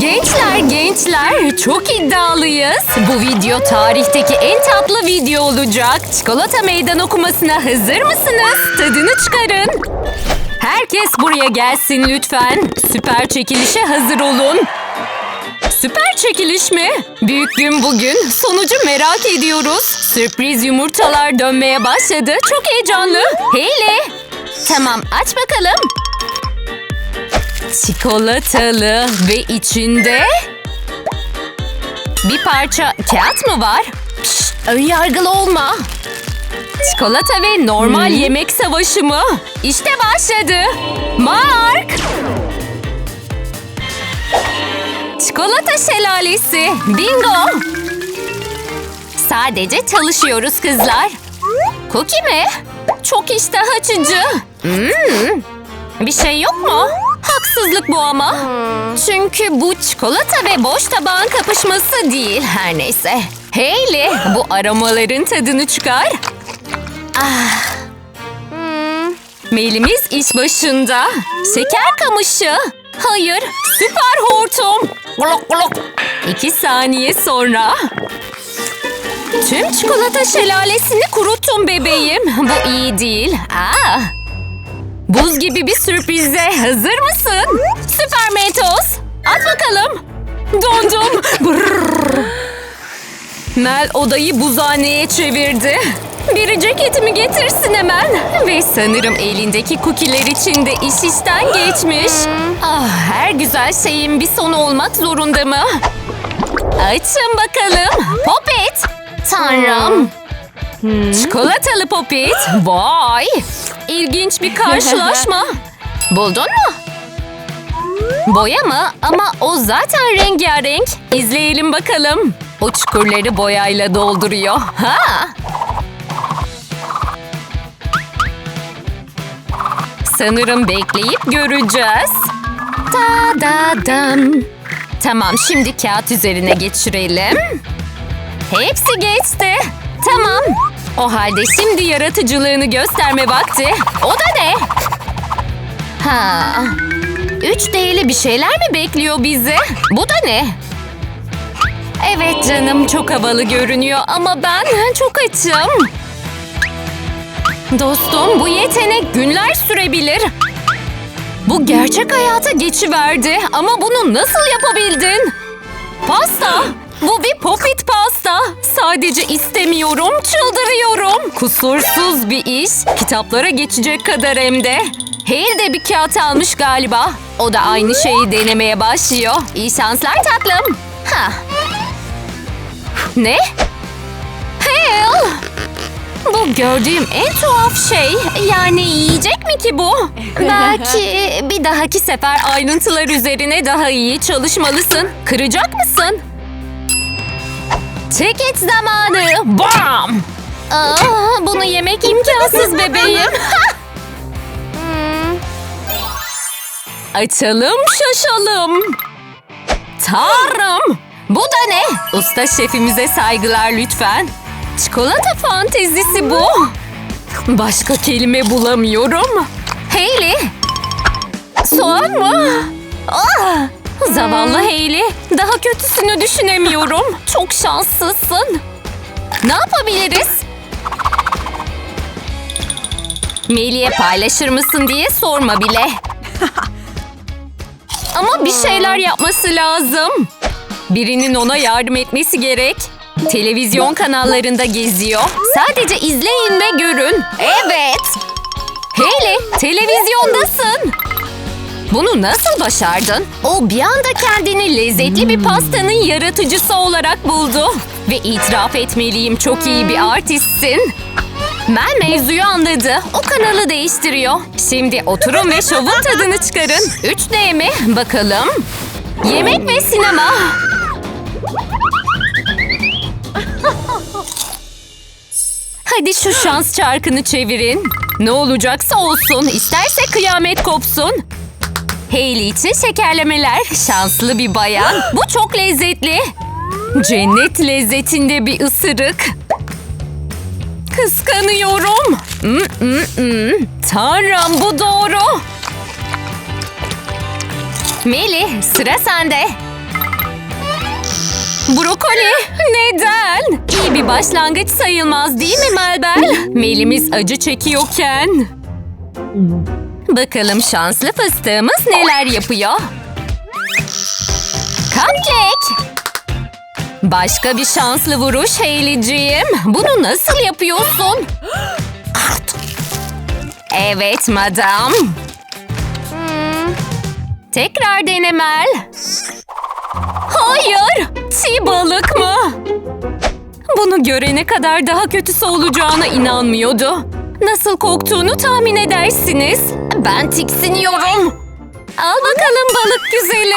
Gençler gençler çok iddialıyız. Bu video tarihteki en tatlı video olacak. Çikolata meydan okumasına hazır mısınız? Tadını çıkarın. Herkes buraya gelsin lütfen. Süper çekilişe hazır olun. Süper çekiliş mi? Büyük gün bugün. Sonucu merak ediyoruz. Sürpriz yumurtalar dönmeye başladı. Çok heyecanlı. Hayley. Tamam aç bakalım. Çikolatalı ve içinde bir parça kağıt mı var? Şşt, önyargılı olma. Çikolata ve normal yemek savaşı mı? İşte başladı. Mark! Çikolata şelalesi. Bingo! Sadece çalışıyoruz kızlar. Cookie mi? Çok iştah açıcı. Hmm. Bir şey yok mu? Haksızlık bu ama. Çünkü bu çikolata ve boş tabağın kapışması değil her neyse. Hayley bu aromaların tadını çıkar. Ah. Melimiz iş başında. Şeker kamışı. Hayır, süper hortum. Glok glok. İki saniye sonra. Tüm çikolata şelalesini kuruttum bebeğim. Bu iyi değil. Aa. Buz gibi bir sürprize hazır mısın? Süper Mentos. At bakalım. Dondum. Mel odayı buzhaneye çevirdi. Biri ceketimi getirsin hemen. Ve sanırım elindeki kukiler için de iş işten geçmiş. Ah, her güzel şeyin bir sonu olmak zorunda mı? Açın bakalım. Popet. Tanrım. Çikolatalı popet. Vay. İlginç bir karşılaşma. Buldun mu? Boya mı? Ama o zaten rengarenk. İzleyelim bakalım. O çukurları boyayla dolduruyor. Ha? Sanırım bekleyip göreceğiz. Da da dam. Tamam şimdi kağıt üzerine geçirelim. Hepsi geçti. Tamam. O halde şimdi yaratıcılığını gösterme vakti. O da ne? Ha. 3D'li bir şeyler mi bekliyor bizi? Bu da ne? Evet canım çok havalı görünüyor ama ben çok açım. Dostum bu yetenek günler sürebilir. Bu gerçek hayata geçiverdi ama bunu nasıl yapabildin? Pasta. Bu bir popit pasta. Sadece istemiyorum, çıldırıyorum. Kusursuz bir iş. Kitaplara geçecek kadar hem de. Hale de bir kağıt almış galiba. O da aynı şeyi denemeye başlıyor. İyi şanslar tatlım. Ha. Ne? Hale! Bu gördüğüm en tuhaf şey. Yani yiyecek mi ki bu? Belki bir dahaki sefer ayrıntılar üzerine daha iyi çalışmalısın. Kıracak mısın? Ticket zamanı. Bam! Aa, bunu yemek imkansız bebeğim. Açalım şaşalım. Tanrım! Bu da ne? Usta şefimize saygılar lütfen. Çikolata fantezisi bu. Başka kelime bulamıyorum. Hayley. Soğan mı? Ah, zavallı Hayley. Daha kötüsünü düşünemiyorum. Çok şanslısın. Ne yapabiliriz? Melih'e paylaşır mısın diye sorma bile. Ama bir şeyler yapması lazım. Birinin ona yardım etmesi gerek. Televizyon kanallarında geziyor. Sadece izleyin ve görün. Evet. Hayley, televizyondasın. Bunu nasıl başardın? O bir anda kendini lezzetli bir pastanın yaratıcısı olarak buldu. Ve itiraf etmeliyim çok iyi bir artistsin. Mel mevzuyu anladı. O kanalı değiştiriyor. Şimdi oturun ve şovun tadını çıkarın. 3D mi? Bakalım. Yemek ve sinema. Hadi şu şans çarkını çevirin. Ne olacaksa olsun. İsterse kıyamet kopsun. Hayley için şekerlemeler. Şanslı bir bayan. Bu çok lezzetli. Cennet lezzetinde bir ısırık. Kıskanıyorum. Mm, mm, mm. Tanrım bu doğru. Melih sıra sende. Brokoli. Neden? İyi bir başlangıç sayılmaz değil mi Melbel? Melimiz acı çekiyorken. Bakalım şanslı fıstığımız neler yapıyor? Cupcake. Başka bir şanslı vuruş Hayley'ciğim. Bunu nasıl yapıyorsun? Evet madam. Tekrar denemel. Hayır! Çiğ balık mı? Bunu görene kadar daha kötüsü olacağına inanmıyordu. Nasıl koktuğunu tahmin edersiniz. Ben tiksiniyorum. Al bakalım balık güzeli.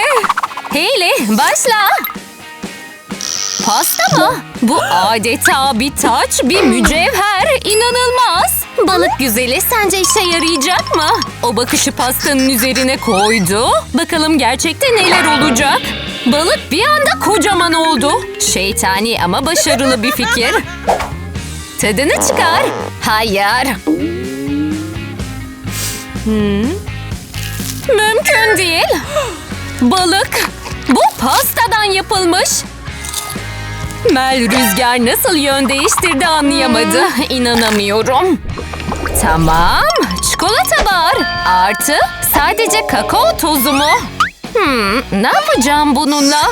Hayley başla. Pasta mı? Bu adeta bir taç, bir mücevher. İnanılmaz. Balık güzeli sence işe yarayacak mı? O bakışı pastanın üzerine koydu. Bakalım gerçekte neler olacak? Balık bir anda kocaman oldu. Şeytani ama başarılı bir fikir. Tadını çıkar. Hayır. Hmm. Mümkün değil. Balık. Bu pastadan yapılmış. Mel rüzgar nasıl yön değiştirdi anlayamadı. İnanamıyorum. Tamam. Çikolata var. Artı sadece kakao tozu mu? Hmm, ne yapacağım bununla?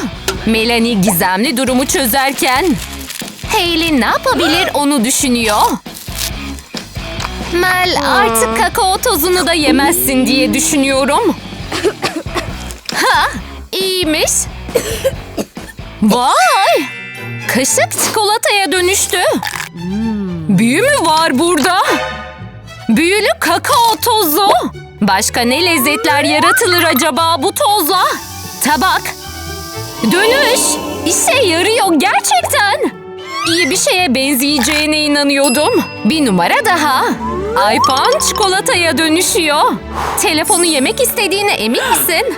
Melanie gizemli durumu çözerken Hayley ne yapabilir onu düşünüyor. Mel artık kakao tozunu da yemezsin diye düşünüyorum. Ha, iyiymiş. Vay! Kaşık çikolataya dönüştü. Büyü mü var burada? Büyülü kakao tozu. Başka ne lezzetler yaratılır acaba bu tozla? Tabak. Dönüş. İşe yarıyor gerçekten. İyi bir şeye benzeyeceğine inanıyordum. Bir numara daha. iPhone çikolataya dönüşüyor. Telefonu yemek istediğine emin misin?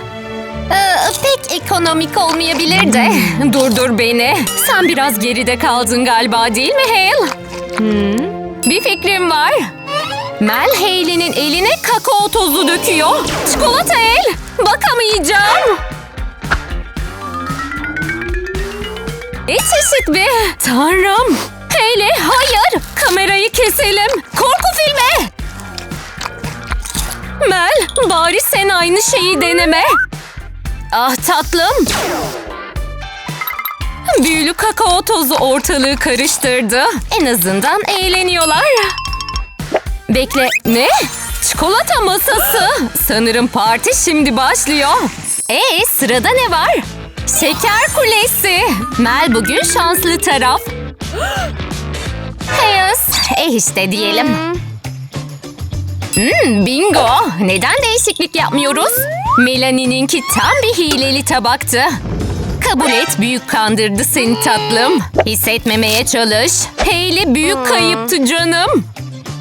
Ee, pek ekonomik olmayabilir de. Durdur beni. Sen biraz geride kaldın galiba değil mi Hale? Hmm, Bir fikrim var. Mel Hayley'nin eline kakao tozu döküyor. Çikolata el. Bakamayacağım. Ne çeşit bir? Tanrım. Hayley hayır. Kamerayı keselim. Korku filmi. Mel bari sen aynı şeyi deneme. Ah tatlım. Büyülü kakao tozu ortalığı karıştırdı. En azından eğleniyorlar. Bekle, ne? Çikolata masası. Sanırım parti şimdi başlıyor. Ee, sırada ne var? Şeker kulesi. Mel bugün şanslı taraf. Hayes, eh işte diyelim. Hmm, bingo. Neden değişiklik yapmıyoruz? Melanie'ninki tam bir hileli tabaktı. Kabul et büyük kandırdı seni tatlım. Hissetmemeye çalış. Hayley büyük kayıptı canım.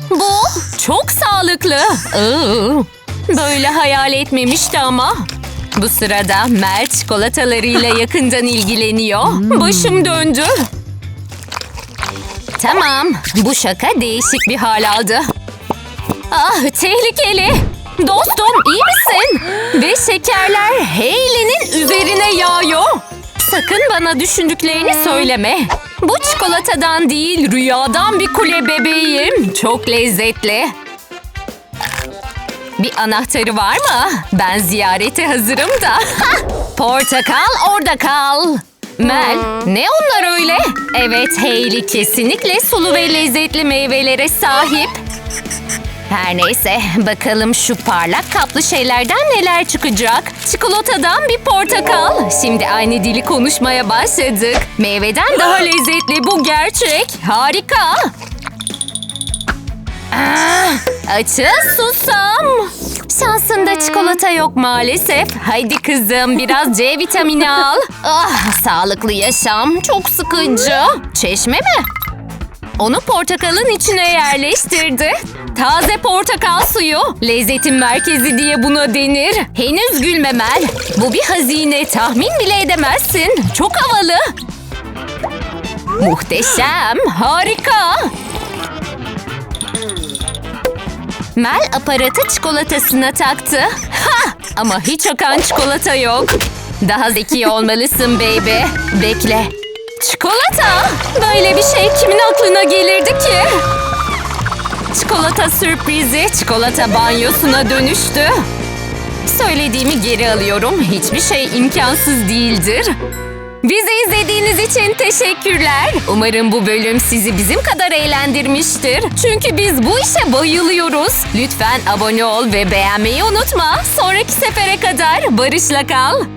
Bu çok sağlıklı. Böyle hayal etmemişti ama. Bu sırada Mel çikolatalarıyla yakından ilgileniyor. Başım döndü. Tamam, bu şaka değişik bir hal aldı. Ah tehlikeli. Dostum iyi misin? Ve şekerler Hayley'nin üzerine yağıyor. Sakın bana düşündüklerini söyleme. Bu çikolatadan değil rüyadan bir kule bebeğim. Çok lezzetli. Bir anahtarı var mı? Ben ziyarete hazırım da. Portakal orada kal. Mel, ne onlar öyle? Evet Hayley kesinlikle sulu ve lezzetli meyvelere sahip. Her neyse bakalım şu parlak kaplı şeylerden neler çıkacak. Çikolatadan bir portakal. Şimdi aynı dili konuşmaya başladık. Meyveden daha lezzetli bu gerçek. Harika. Ah, açıl susam. Şansında çikolata yok maalesef. Haydi kızım biraz C vitamini al. Ah, sağlıklı yaşam çok sıkıcı. Çeşme mi? Onu portakalın içine yerleştirdi. Taze portakal suyu. Lezzetin merkezi diye buna denir. Henüz gülmemel. Bu bir hazine. Tahmin bile edemezsin. Çok havalı. Muhteşem. Harika. Mel aparatı çikolatasına taktı. Ha! Ama hiç akan çikolata yok. Daha zeki olmalısın baby. Bekle. Çikolata! Böyle bir şey kimin aklına gelirdi ki? Çikolata sürprizi çikolata banyosuna dönüştü. Söylediğimi geri alıyorum. Hiçbir şey imkansız değildir. Bizi izlediğiniz için teşekkürler. Umarım bu bölüm sizi bizim kadar eğlendirmiştir. Çünkü biz bu işe bayılıyoruz. Lütfen abone ol ve beğenmeyi unutma. Sonraki sefere kadar barışla kal.